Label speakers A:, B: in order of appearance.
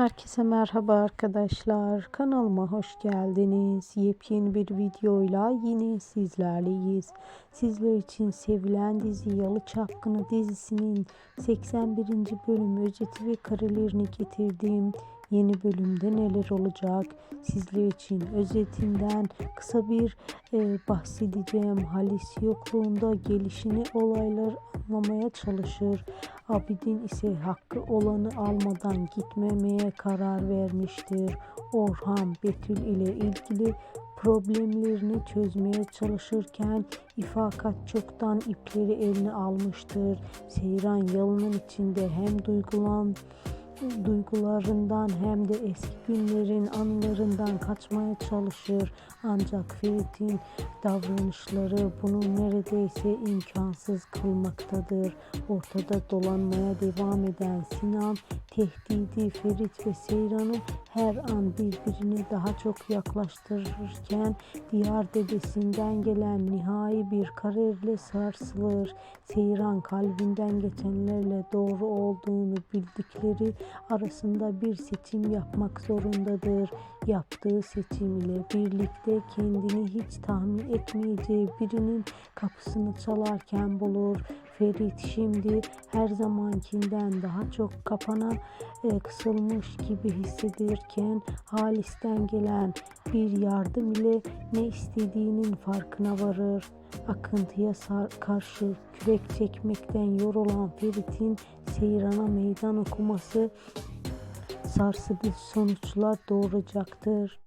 A: Herkese merhaba arkadaşlar. Kanalıma hoş geldiniz. Yepyeni bir videoyla yine sizlerleyiz. Sizler için sevilen dizi Yalı Çapkını dizisinin 81. bölüm özeti ve karelerini getirdim. Yeni bölümde neler olacak? Sizler için özetinden kısa bir e, bahsedeceğim. Halis yokluğunda gelişini olaylar anlamaya çalışır. Abidin ise hakkı olanı almadan gitmemeye karar vermiştir. Orhan Betül ile ilgili problemlerini çözmeye çalışırken İfakat çoktan ipleri eline almıştır. Seyran yalının içinde hem duygulan duygularından hem de eski günlerin anılarından kaçmaya çalışır. Ancak Ferit'in davranışları bunu neredeyse imkansız kılmaktadır. Ortada dolanmaya devam eden Sinan tehdidi Ferit ve Seyran'ı her an birbirine daha çok yaklaştırırken diyar dedesinden gelen nihai bir kararla sarsılır. Seyran kalbinden geçenlerle doğru olduğunu bildikleri arasında bir seçim yapmak zorundadır. Yaptığı seçim ile birlikte kendini hiç tahmin etmeyeceği birinin kapısını çalarken bulur. Ferit şimdi her zamankinden daha çok kapana e, kısılmış gibi hissedirken Halis'ten gelen bir yardım ile ne istediğinin farkına varır. Akıntıya karşı kürek çekmekten yorulan Ferit'in Seyran'a meydan okuması sarsıcı sonuçlar doğuracaktır.